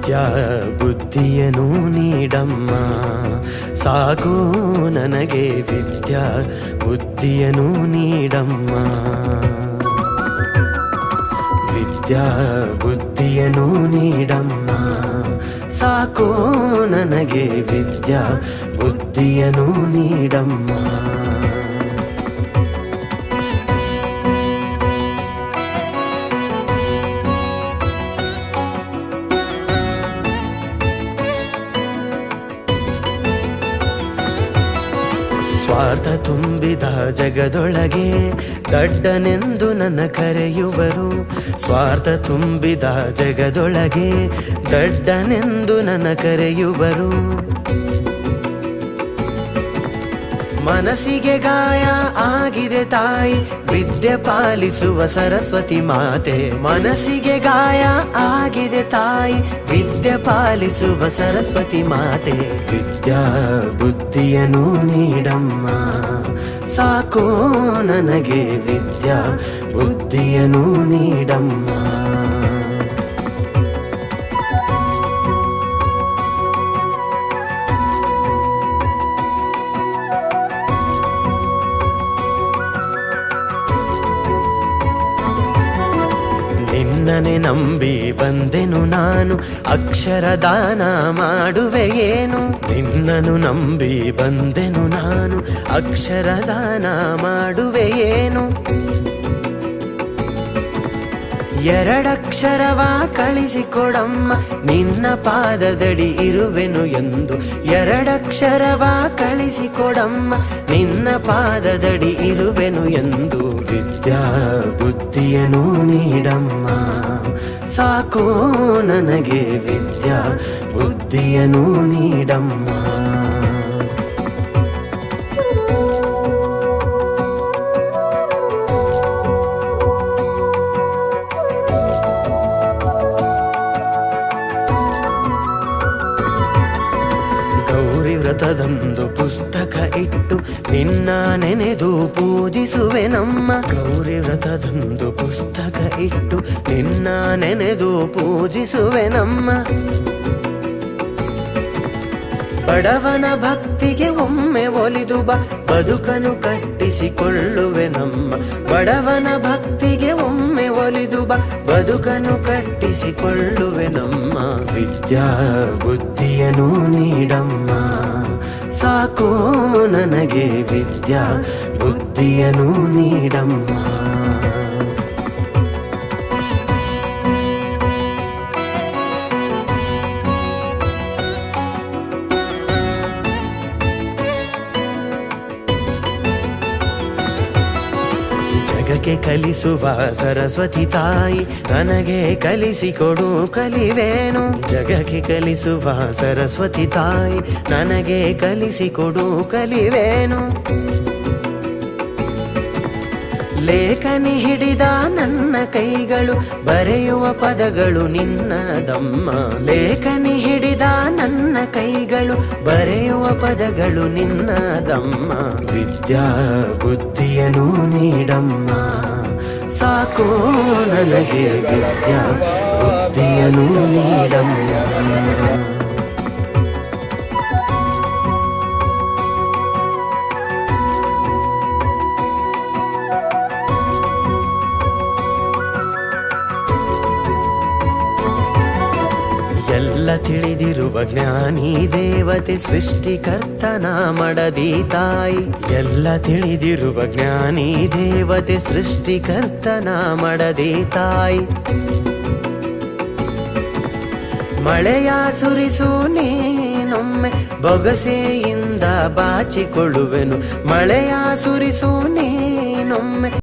ವಿದ್ಯಾ ಬುದ್ಧಿಯನು ನೀಡಮ್ಮ. ಸಾಕು ನನಗೆ ವಿದ್ಯಾ, ಬುದ್ಧಿಯನು ನೀಡಮ್ಮ. ವಿದ್ಯಾ, ಬುದ್ಧಿಯನು ನೀಡಮ್ಮ. ಸಾಕೋ ನನಗೆ ವಿದ್ಯಾ, ಬುದ್ಧಿಯನು ನೀಡಮ್ಮ. ಸ್ವಾರ್ಥ ತುಂಬಿದ ಜಗದೊಳಗೆ ದಡ್ಡನೆಂದು ನನ್ನ ಕರೆಯುವರು. ಸ್ವಾರ್ಥ ತುಂಬಿದ ಜಗದೊಳಗೆ ದಡ್ಡನೆಂದು ನನ್ನ ಕರೆಯುವರು. ಮನಸ್ಸಿಗೆ ಗಾಯ ಆಗಿದೆ ತಾಯಿ, ವಿದ್ಯೆ ಪಾಲಿಸುವ ಸರಸ್ವತಿ ಮಾತೆ. ಮನಸ್ಸಿಗೆ ಗಾಯ ಆಗಿದೆ ತಾಯಿ ಪಾಲಿಸುವ ಸರಸ್ವತಿ ಮಾತೆ. ವಿದ್ಯಾ ಬುದ್ಧಿಯನು ನೀಡಮ್ಮ. ಸಾಕೋ ನನಗೆ ವಿದ್ಯಾ ಬುದ್ಧಿಯನು ನೀಡಮ್ಮ. ನಿನ್ನನೆ ನಂಬಿ ಬಂದೆನು ನಾನು. ಅಕ್ಷರದಾನ ಮಾಡುವೆ ಏನು? ನಿನ್ನನು ನಂಬಿ ಬಂದೆನು ನಾನು. ಅಕ್ಷರದಾನ ಮಾಡುವೆ ಏನು? ಎರಡಕ್ಷರವ ಕಳಿಸಿಕೊಡಮ್ಮ, ನಿನ್ನ ಪಾದದಡಿ ಇರುವೆನು ಎಂದು. ಎರಡಕ್ಷರವ ಕಳಿಸಿಕೊಡಮ್ಮ, ನಿನ್ನ ಪಾದದಡಿ ಇರುವೆನು ಎಂದು. ವಿದ್ಯಾ ಬುದ್ಧಿಯನು ನೀಡಮ್ಮ, ಸಾಕೋ ನನಗೆ ವಿದ್ಯಾ ಬುದ್ಧಿಯನು ನೀಡಮ್ಮ. ವ್ರತದಂದು ಪುಸ್ತಕ ಇಟ್ಟು ನಿನ್ನ ನೆನೆದು ಪೂಜಿಸುವೆ ನಮ್ಮ ಗೌರಿ ವ್ರತದಂದು ಪುಸ್ತಕ ಇಟ್ಟು ನಿನ್ನ ನೆನೆದು ಪೂಜಿಸುವೆ ನಮ್ಮ ಬಡವನ ಭಕ್ತಿಗೆ ಒಮ್ಮೆ ಒಲಿದು ಬಾ. ಬದುಕನು ಕಟ್ಟಿಸಿಕೊಳ್ಳುವೆ ನಮ್ಮ ಬಡವನ ಭಕ್ತಿಗೆ ಒಮ್ಮೆ ಒಲಿದು ಬಾ. ಬದುಕನು ಕಟ್ಟಿಸಿಕೊಳ್ಳುವೆ ನಮ್ಮ ವಿದ್ಯಾ ಬುದ್ಧಿಯನು ನೀಡಮ್ಮ. ಸಾಕೋ ನನಗೆ ವಿದ್ಯಾ ಬುದ್ಧಿಯನು ನೀಡಮ್ಮ. ಜಗಕ್ಕೆ ಕಲಿಸುವ ಸರಸ್ವತಿ ತಾಯಿ ನನಗೆ ಕಲಿಸಿಕೊಡು ಕಲಿವೇನು. ಜಗಕ್ಕೆ ಕಲಿಸುವ ಸರಸ್ವತಿ ತಾಯಿ ನನಗೆ ಕಲಿಸಿಕೊಡು ಕಲಿವೇನು. ಲೇಖನಿ ಹಿಡಿದ ನನ್ನ ಕೈಗಳು, ಬರೆಯುವ ಪದಗಳು ನಿನ್ನದಮ್ಮ ಲೇಖನಿ ಹಿಡಿದ ನನ್ನ ಕೈಗಳು, ಬರೆಯುವ ಪದಗಳು ನಿನ್ನದಮ್ಮ ವಿದ್ಯಾ ಬುದ್ಧಿಯನು ನೀಡಮ್ಮ. ಸಾಕು ನನಗೆ ವಿದ್ಯಾ ಬುದ್ಧಿಯನು ನೀಡಮ್ಮ. ಎಲ್ಲ ತಿಳಿದಿರುವ ಜ್ಞಾನಿ ದೇವತೆ, ಸೃಷ್ಟಿಕರ್ತನ ಮಡದಿ ತಾಯಿ. ಎಲ್ಲ ತಿಳಿದಿರುವ ಜ್ಞಾನಿ ದೇವತೆ, ಸೃಷ್ಟಿಕರ್ತನ ಮಡದಿ ತಾಯಿ. ಮಳೆಯ ಸುರಿಸು ನೀನೊಮ್ಮೆ, ಬೊಗಸೆಯಿಂದ ಬಾಚಿಕೊಳ್ಳುವೆನು. ಮಳೆಯ ಸುರಿಸು ನೀನೊಮ್ಮೆ